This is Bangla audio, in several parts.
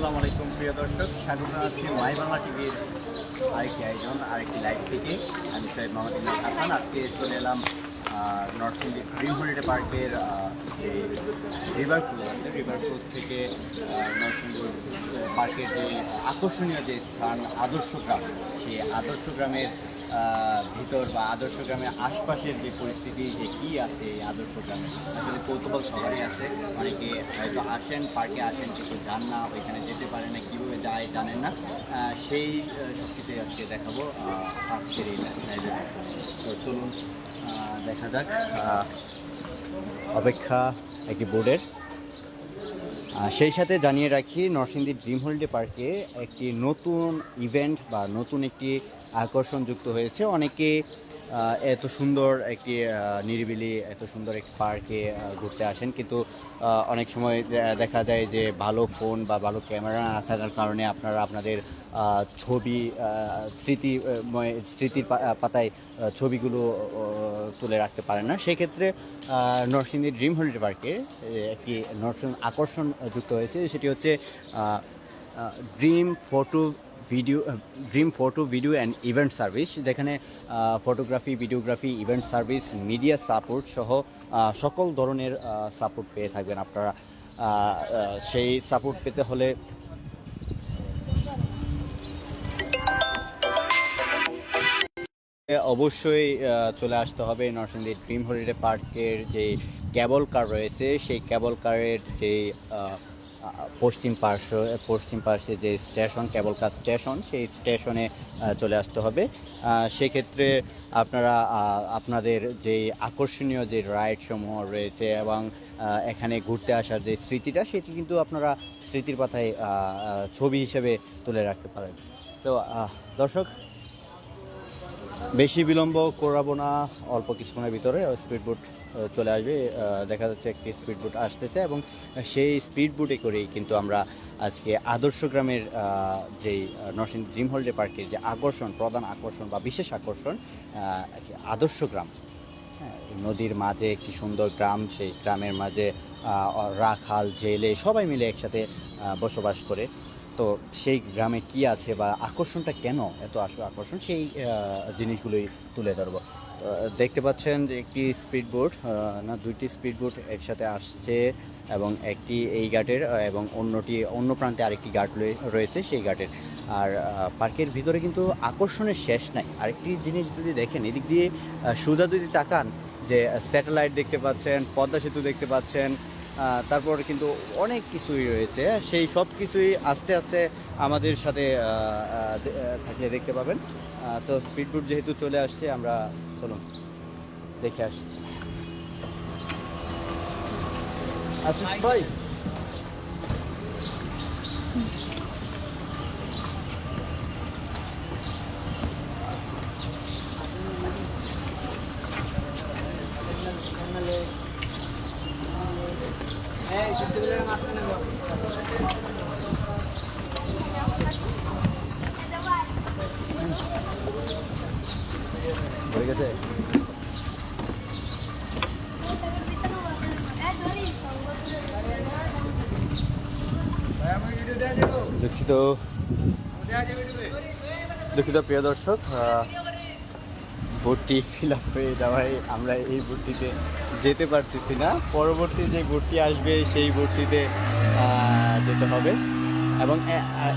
আসসালামু আলাইকুম, প্রিয় দর্শক। স্বাগত আছি মাই বাংলা টিভির আরেকটি আয়োজন, আরেকটি লাইভ থেকে। আমি সৈয়দ মোহাম্মদ ইমরান হাসান। আজকে চলে এলাম নরসিংদী গ্রিন হলিডে পার্কের যে রিভার ক্রুজ আছে রিভার ক্রুজ থেকে নরসিংদী পার্কের যে আকর্ষণীয় যে স্থান, আদর্শ গ্রাম, সেই আদর্শ গ্রামের ভিতর বা আদর্শ গ্রামের আশপাশের যে পরিস্থিতি, যে কী আছে এই আদর্শ গ্রামে? আসলে কৌতূহল সবারই আছে। অনেকে হয়তো আসেন, পার্কে আসেন, কিন্তু যান না, ওইখানে যেতে পারে না, কীভাবে যায় জানেন না। সেই সব কিছুই আজকে দেখাবো। আজকের এই লাইভে তো চলুন দেখা যাক। অপেক্ষা একটি বোর্ডের সেই সাথে জানিয়ে রাখি, নরসিংদী ড্রিম হলিডে পার্কে একটি নতুন ইভেন্ট বা নতুন একটি আকর্ষণ যুক্ত হয়েছে। অনেকে এত সুন্দর একটি নিরিবিলি, এত সুন্দর একটি পার্কে ঘুরতে আসেন। কিন্তু অনেক সময় দেখা যায় যে ভালো ফোন বা ভালো ক্যামেরা না থাকার কারণে আপনারা আপনাদের ছবি স্মৃতি স্মৃতির পাতায় ছবিগুলো তুলে রাখতে পারেন না। সেক্ষেত্রে নরসিংদী ড্রিম হলিডে পার্কে একটি নতুন আকর্ষণ যুক্ত হয়েছে। সেটি হচ্ছে dream photo video dream photo video and event service যেখানে photography videography event service media support সহ সকল ধরনের সাপোর্ট পেয়ে থাকবেন আপনারা। সেই সাপোর্ট পেতে হলে অবশ্যই চলে আসতে হবে নরসিংদী ড্রিম হলিডে পার্কের যে ক্যাবল কার রয়েছে, সেই ক্যাবল কারের যে পশ্চিম পার্শ্ব পশ্চিম পার্শ্বে যে স্টেশন কেবল কার স্টেশন সেই স্টেশনে চলে আসতে হবে। সেক্ষেত্রে আপনারা আপনাদের যে আকর্ষণীয় যে রাইড সমূহ রয়েছে এবং এখানে ঘুরতে আসার যে স্মৃতিটা সেটি কিন্তু আপনারা স্মৃতির আহ, ছবি হিসেবে তুলে রাখতে পারেন। তো দর্শক বেশি বিলম্ব করাবো না অল্প কিছুক্ষণের ভিতরে স্পিড বোট চলে আসবে। দেখা যাচ্ছে একটি স্পিড বোট আসতেছে এবং সেই স্পিড বোটে করেই কিন্তু আমরা আজকে আদর্শ গ্রামের যেই আহ, নরসিংদী ড্রিম হলিডে পার্কের যে আকর্ষণ প্রধান আকর্ষণ বা বিশেষ আকর্ষণ আদর্শ গ্রাম। হ্যাঁ, নদীর মাঝে কি সুন্দর গ্রাম সেই গ্রামের মাঝে রাখাল জেলে সবাই মিলে একসাথে বসবাস করে। তো সেই গ্রামে কি আছে বা আকর্ষণটা কেন এত আসলে আকর্ষণ সেই জিনিসগুলোই তুলে ধরবো। দেখতে পাচ্ছেন যে একটি স্পিড বোট না, দুইটি স্পিড বোট একসাথে আসছে এবং একটি এই ঘাটের এবং অন্যটি অন্য প্রান্তে আরেকটি ঘাট রয়েছে সেই ঘাটের। আর পার্কের ভিতরে কিন্তু আকর্ষণের শেষ নাই। আরেকটি জিনিস যদি দেখেন, এদিক দিয়ে সোজা যদি তাকান, যে স্যাটেলাইট দেখতে পাচ্ছেন, পদ্মা সেতু দেখতে পাচ্ছেন তারপর কিন্তু অনেক কিছুই রয়েছে। সেই সব কিছুই আস্তে আস্তে আমাদের সাথে থাকলে দেখতে পাবেন। তো স্পিড বুট যেহেতু চলে আসছে আমরা চলুন দেখে আসি। আসিফ ভাই হয়ে গেছে দুঃখিত। দুঃখিত প্রিয় দর্শক বোটটি ফিল আপ হয়ে যাওয়ায় আমরা এই বোটটিতে যেতে পারতেছি না। পরবর্তী যে বোটটি আসবে সেই বোটটিতে যেতে হবে। এবং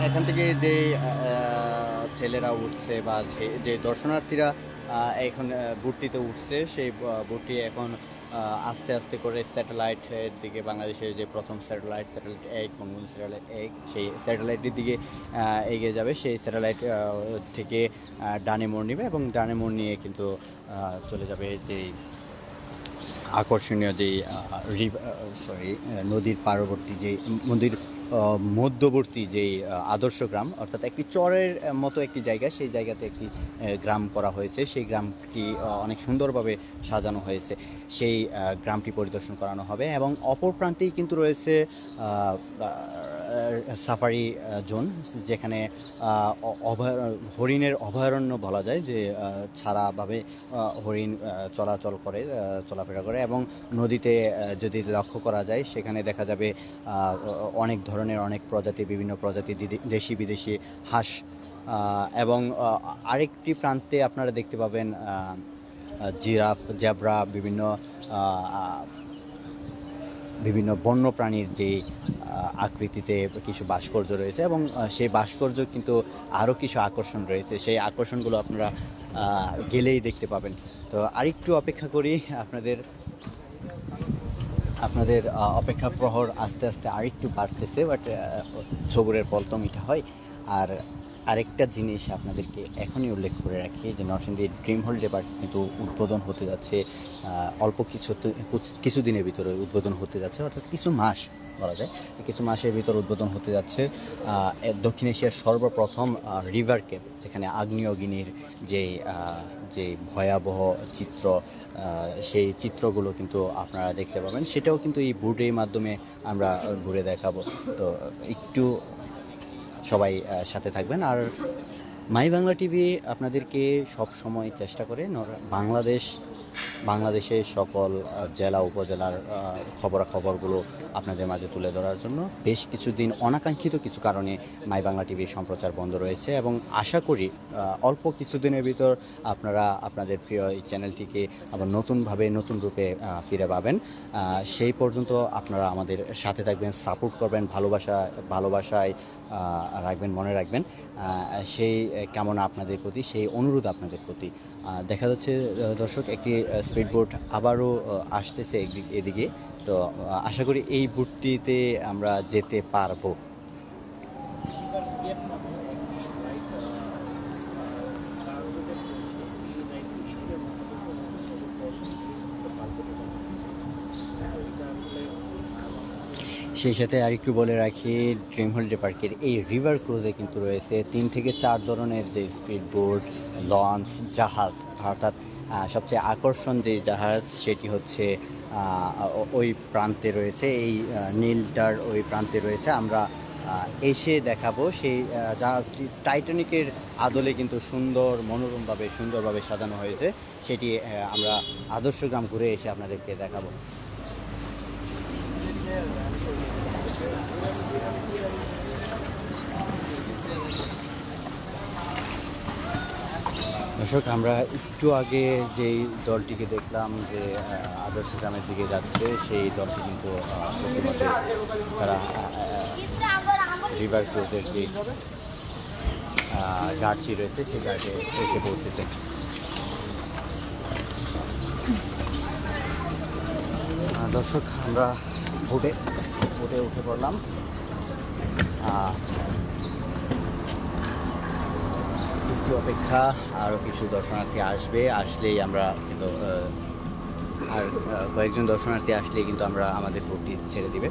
এখান থেকে যে ছেলেরা উঠছে বা যে- দর্শনার্থীরা এখন আহ, বোটটিতে উঠছে সেই বোটটি এখন আস্তে আস্তে করে স্যাটেলাইটের দিকে, বাংলাদেশের যে প্রথম স্যাটেলাইট স্যাটেলাইট এক বঙ্গবন্ধু স্যাটেলাইট এক সেই স্যাটেলাইটের দিকে এগিয়ে যাবে। সেই স্যাটেলাইট থেকে ডানে মোড় নেবে এবং ডানে মোড় নিয়ে কিন্তু চলে যাবে যেই আকর্ষণীয় যে সরি নদীর পার্বতী যে নদীর মধ্যবর্তী যে আদর্শ গ্রাম, অর্থাৎ একটি চরের মতো একটি জায়গা, সেই জায়গাতে একটি গ্রাম করা হয়েছে। সেই গ্রামটি অনেক সুন্দরভাবে সাজানো হয়েছে। সেই গ্রামটি পরিদর্শন করানো হবে এবং অপর প্রান্তেই কিন্তু রয়েছে সাফারি জোন, যেখানে অভয়, হরিণের অভয়ারণ্য বলা যায়, যে ছাড়াভাবে হরিণ চলাচল করে চলাফেরা করে এবং নদীতে যদি লক্ষ্য করা যায়, সেখানে দেখা যাবে অনেক ধরনের অনেক প্রজাতি, বিভিন্ন প্রজাতি দেশি বিদেশি হাঁস এবং আরেকটি প্রান্তে আপনারা দেখতে পাবেন জিরাফ জ্যাবরা বিভিন্ন বিভিন্ন বন্য প্রাণীর যে আকৃতিতে কিছু ভাস্কর্য রয়েছে এবং সেই ভাস্কর্য কিন্তু আরও কিছু আকর্ষণ রয়েছে। সেই আকর্ষণগুলো আপনারা গেলেই দেখতে পাবেন। তো আরেকটু অপেক্ষা করি আপনাদের আপনাদের অপেক্ষা প্রহর আস্তে আস্তে আরেকটু বাড়তেছে, বাট সবুরের ফল তো মিঠা হয়। আর আরেকটা জিনিস আপনাদেরকে এখনই উল্লেখ করে রাখি যে নরসিংদীর ড্রিম হলিডে পার্ক কিন্তু উদ্বোধন হতে যাচ্ছে অল্প কিছু কিছুদিনের ভিতরে উদ্বোধন হতে যাচ্ছে, অর্থাৎ কিছু মাস বলা যায়। কিছু মাসের ভিতর উদ্বোধন হতে যাচ্ছে দক্ষিণ এশিয়ার সর্বপ্রথম রিভার কেপ যেখানে আগ্নেয়গিনির যে যে ভয়াবহ চিত্র সেই চিত্রগুলো কিন্তু আপনারা দেখতে পাবেন। সেটাও কিন্তু এই বুটের মাধ্যমে আমরা ঘুরে দেখাবো। তো একটু সবাই সাথে থাকবেন। আর মাই বাংলা টিভি আপনাদেরকে সব সময় চেষ্টা করে বাংলাদেশ বাংলাদেশের সকল জেলা, উপজেলার খবরাখবরগুলো আপনাদের মাঝে তুলে ধরার জন্য বেশ কিছুদিন অনাকাঙ্ক্ষিত কিছু কারণে মাই বাংলা টিভির সম্প্রচার বন্ধ রয়েছে এবং আশা করি অল্প কিছুদিনের ভিতর আপনারা আপনাদের প্রিয় এই চ্যানেলটিকে আবার নতুনভাবে, নতুন রূপে ফিরে পাবেন। সেই পর্যন্ত আপনারা আমাদের সাথে থাকবেন, সাপোর্ট করবেন, ভালোবাসা, ভালোবাসায় রাখবেন, মনে রাখবেন। সেই কামনা আপনাদের প্রতি, সেই অনুরোধ আপনাদের প্রতি। দেখা যাচ্ছে দর্শক, একটি স্পিড বোট আবারও আসতেছে এদিকে। তো আশা করি এই বোটটিতে আমরা যেতে পারব। সেই সাথে আর একটু বলে রাখি ড্রিম হলিডে পার্কের এই রিভার ক্রুজে কিন্তু রয়েছে তিন থেকে চার ধরনের যে স্পিড বোট লঞ্চ জাহাজ, অর্থাৎ সবচেয়ে আকর্ষণ যে জাহাজ সেটি হচ্ছে ওই প্রান্তে রয়েছে, এই নীলটার ওই প্রান্তে রয়েছে। আমরা এসে দেখাবো সেই জাহাজটি টাইটানিকের আদলে কিন্তু সুন্দর, মনোরমভাবে, সুন্দরভাবে সাজানো হয়েছে। সেটি আমরা আদর্শ গ্রাম ঘুরে এসে আপনাদেরকে দেখাবো। দর্শক, আমরা একটু আগে যেই দলটিকে দেখলাম যে আদর্শ গ্রামের দিকে যাচ্ছে, সেই দলটি কিন্তু তারা রিভার ক্রুজের যে গার্ডটি রয়েছে, সেই গার্ডে এসে পৌঁছেছে। দর্শক, আমরা ভোটে ভোটে উঠে পড়লাম। একটু অপেক্ষা আরও কিছু দর্শনার্থী আসবে। আসলেই আমরা কিন্তু আর কয়েকজন দর্শনার্থী আসলেই কিন্তু আমরা আমাদের ভোটটি ছেড়ে দিবে।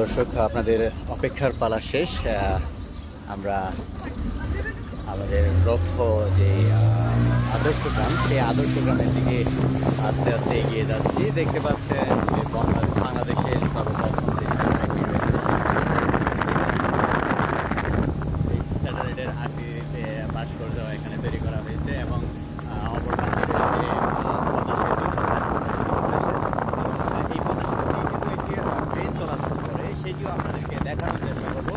দর্শক, আপনাদের অপেক্ষার পালা শেষ। আমরা আমাদের লক্ষ্য যে আদর্শ গ্রাম, সেই আদর্শ গ্রামের দিকে আস্তে আস্তে এগিয়ে যাচ্ছি। দেখতে পাচ্ছেন যে বাংলা- বাংলাদেশের সর্বপ্রথম যে স্যাটেলাইটটি রয়েছে এই স্যাটেলাইটের আকৃতিতে ভাস্কর্য এখানে তৈরি করা হয়েছে এবং আহ, অপর পাশে রয়েছে আহ, পদ্মা সেতু সরকারি পদ্মা সেতু বাংলাদেশের। আহ, এই পদ্মা সেতু দিয়ে কিন্তু একটি ট্রেন চলাচল করে সেটিও আপনাদেরকে দেখানোর চেষ্টা করব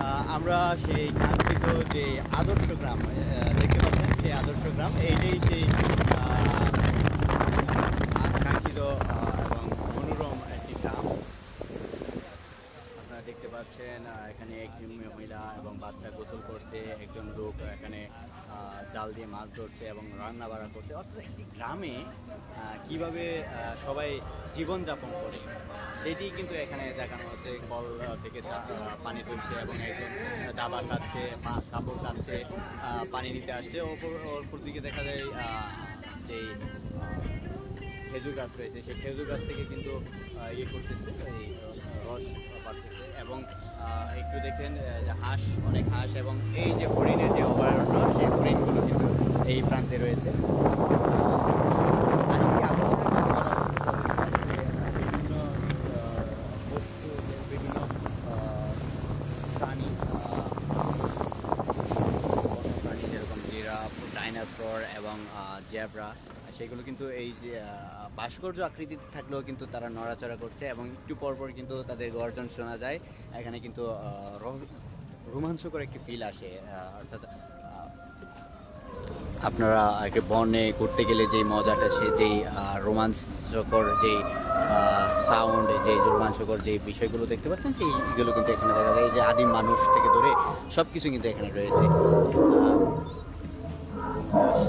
আহ, আমরা সেই কাঙ্ক্ষিত যে আদর্শ গ্রাম আহ, দেখতে পাচ্ছেন সেই আদর্শ গ্রাম এইটাই সেই আহ, কাঙ্ক্ষিত আহ, এবং মনোরম একটি গ্রাম আপনারা দেখতে পাচ্ছেন আহ, এখানে একজন মহিলা এবং বাচ্চা গোসল করছে একজন লোক এখানে জাল দিয়ে মাছ ধরছে এবং রান্না বাড়া করছে। অর্থাৎ একটি গ্রামে কীভাবে সবাই জীবনযাপন করে সেটি কিন্তু এখানে দেখানো হচ্ছে। কল থেকে পানি তুলছে এবং একজন দাবা পা- কাপড় আহ, পানি নিতে আসছে। ওপর ওপর দিকে দেখা যায় আহ, খেজুর গাছ রয়েছে সেই খেজুর গাছ থেকে কিন্তু ইয়ে করতেছে রস পাচ্ছে এবং একটু দেখেন যে হাঁস, অনেক হাঁস এবং এই যে হরিণের যে অভয়ারণ্য, সেই হরিণগুলো কিন্তু এই প্রান্তে রয়েছে। এবং জেব্রা সেগুলো কিন্তু এই যে ভাস্কর্য আকৃতিতে থাকলেও কিন্তু তারা নড়াচড়া করছে এবং একটু পর পর কিন্তু তাদের গর্জন শোনা যায়। এখানে কিন্তু রোমাঞ্চকর একটি ফিল আসে অর্থাৎ আপনারা আগে বনে ঘুরতে গেলে যেই মজাটা, সে যেই রোমাঞ্চকর যেই সাউন্ড যেই রোমাঞ্চকর যে বিষয়গুলো দেখতে পাচ্ছেন সেইগুলো কিন্তু এখানে দেখা যায়। যে আদিম মানুষ থেকে ধরে সব কিছু কিন্তু এখানে রয়েছে।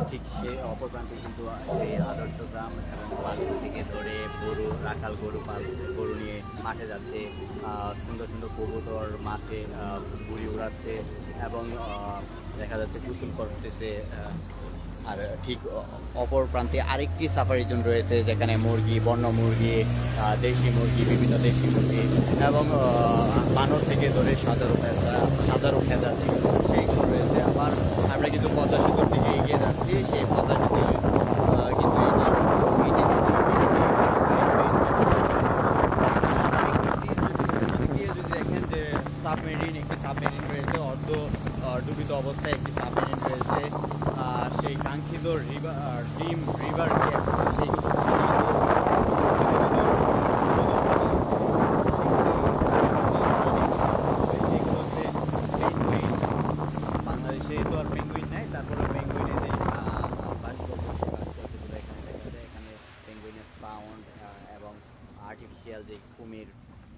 ঠিক সে অপর প্রান্তে কিন্তু রাখাল গরু পালছে গরু নিয়ে মাঠে যাচ্ছে সুন্দর সুন্দর কবুতর মাঠে বুড়ি উড়াচ্ছে এবং দেখা যাচ্ছে গোসল করতেছে আর ঠিক অপর প্রান্তে আরেকটি সাফারি জোন রয়েছে যেখানে মুরগি, বন্য মুরগি দেশি মুরগি, বিভিন্ন দেশি মুরগি এবং বানর থেকে ধরে সাজারো খেজা সাজারো খেজা সেইগুলো রয়েছে আবার আমরা কিন্তু পদ্মা সেতুর দিকে এগিয়ে যাচ্ছি সেই পদ্মা সেতু আহ, কিন্তু এই যে- এই যে- এদিকে যদি দেখেন যে সাবমেরিন একটি সাবমেরিন রয়েছে অর্ধ আহ, ডুবিত অবস্থায় একটি সাবমেরিন রয়েছে আহ, সেই কাঙ্ক্ষিত রিভার ডিম রিভার সেই বাংলাদেশে তো আর পেঙ্গুইন নাই তারপরে পেঙ্গুইনের যে আহ, ভাস্কর্য সেই ভাস্কর্যগুলো এখানে দেখা যায় এখানে পেঙ্গুইনের সাউন্ড এবং আর্টিফিশিয়াল যে কুমির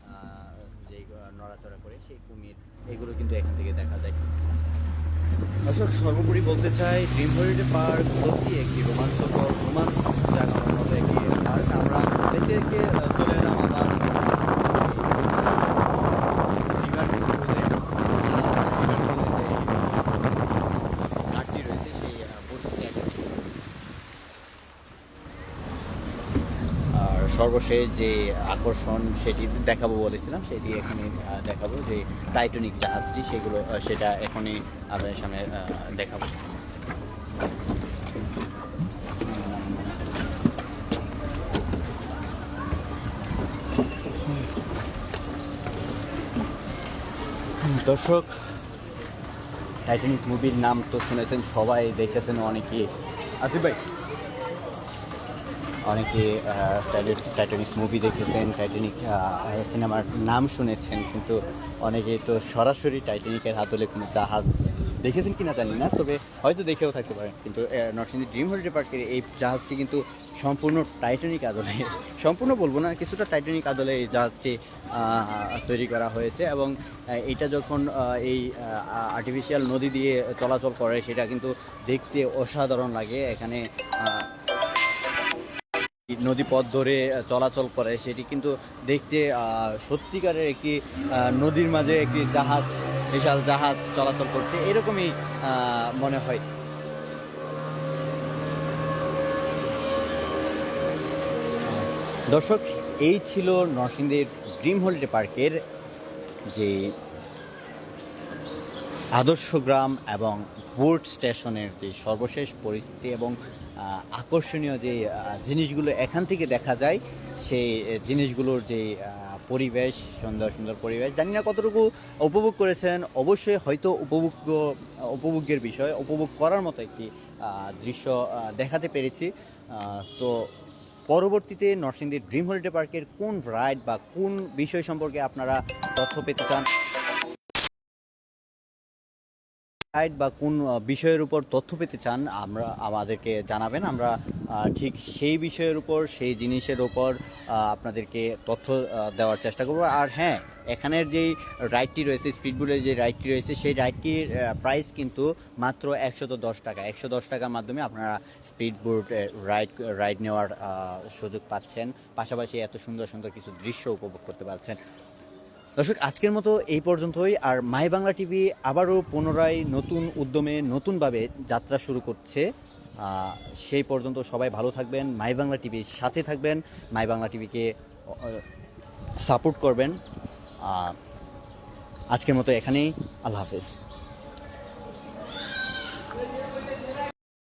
আহ, যে নড়াচড়া করে সেই কুমির এগুলো কিন্তু এখান থেকে দেখা যায় দর্শক সর্বোপরি বলতে চাই ড্রিম হলিডে পার্ক সত্যি একটি রোমাঞ্চকর রোমাঞ্চ জাগানোর মতো একটি পার্ক আমরা দেখতে চলে এলাম আবার। সর্বশেষ যে আকর্ষণ সেটি দেখাবো বলেছিলাম, সেটি এখানে দেখাবো যে টাইটানিক জাহাজটি সেগুলো সেটা এখনই আপনাদের সামনে দেখাবো। দর্শক টাইটানিক মুভির নাম তো শুনেছেন সবাই, দেখেছেন অনেকে। আসিফ ভাই? অনেকে টাইটানিক- মুভি দেখেছেন টাইটানিক সিনেমার নাম শুনেছেন, কিন্তু অনেকে তো সরাসরি টাইটানিকের হাতলে কোনো জাহাজ দেখেছেন কিনা জানি না, তবে হয়তো দেখেও থাকতে পারেন। কিন্তু নরসিংদী ড্রিম হলিডে পার্কের এই জাহাজটি কিন্তু সম্পূর্ণ টাইটানিক আদলে সম্পূর্ণ বলব না কিছুটা টাইটানিক আদলে এই জাহাজটি তৈরি করা হয়েছে এবং এটা যখন এই আর্টিফিশিয়াল নদী দিয়ে চলাচল করে সেটা কিন্তু দেখতে অসাধারণ লাগে। এখানে আহ, নদী পথ ধরে চলাচল করে সেটি কিন্তু দেখতে সত্যিকারের একটি নদীর মাঝে একটি জাহাজ বিশাল জাহাজ চলাচল করছে। এরকমই মনে হয়। দর্শক, এই ছিল নরসিংদীর ড্রিম হলিডে পার্কের যে আদর্শ গ্রাম এবং বোর্ড স্টেশনের যে সর্বশেষ পরিস্থিতি এবং আকর্ষণীয় যে জিনিসগুলো এখান থেকে দেখা যায়, সেই জিনিসগুলোর যে পরিবেশ, সুন্দর সুন্দর পরিবেশ, জানি না কতটুকু উপভোগ করেছেন, অবশ্যই হয়তো উপভোগ্য, উপভোগ্যের বিষয়, উপভোগ করার মতো একটি দৃশ্য দেখাতে পেরেছি। তো পরবর্তীতে নরসিংদীর ড্রিম হলিডে পার্কের কোন রাইড বা কোন বিষয় সম্পর্কে আপনারা তথ্য পেতে চান সাইট বা কোন বিষয়ের উপর তথ্য পেতে চান, আমরা, আমাদেরকে জানাবেন। আমরা ঠিক সেই বিষয়ের উপর, সেই জিনিসের উপর আপনাদেরকে তথ্য দেওয়ার চেষ্টা করব। আর হ্যাঁ এখানের যেই রাইডটি রয়েছে স্পিডবোটের যে রাইডটি রয়েছে, সেই রাইডটির প্রাইস কিন্তু মাত্র একশত দশ টাকা। একশো দশ টাকার মাধ্যমে আপনারা স্পিডবোট রাইড রাইড নেওয়ার সুযোগ পাচ্ছেন। পাশাপাশি এত সুন্দর সুন্দর কিছু দৃশ্য উপভোগ করতে পারছেন। দর্শক, আজকের মতো এই পর্যন্তই। আর মাই বাংলা টিভি আবারও পুনরায় নতুন উদ্যমে নতুনভাবে যাত্রা শুরু করছে। সেই পর্যন্ত সবাই ভালো থাকবেন, মাই বাংলা টিভির সাথে থাকবেন, মাই বাংলা টিভিকে সাপোর্ট করবেন। আজকের মতো এখানেই, আল্লাহ হাফেজ।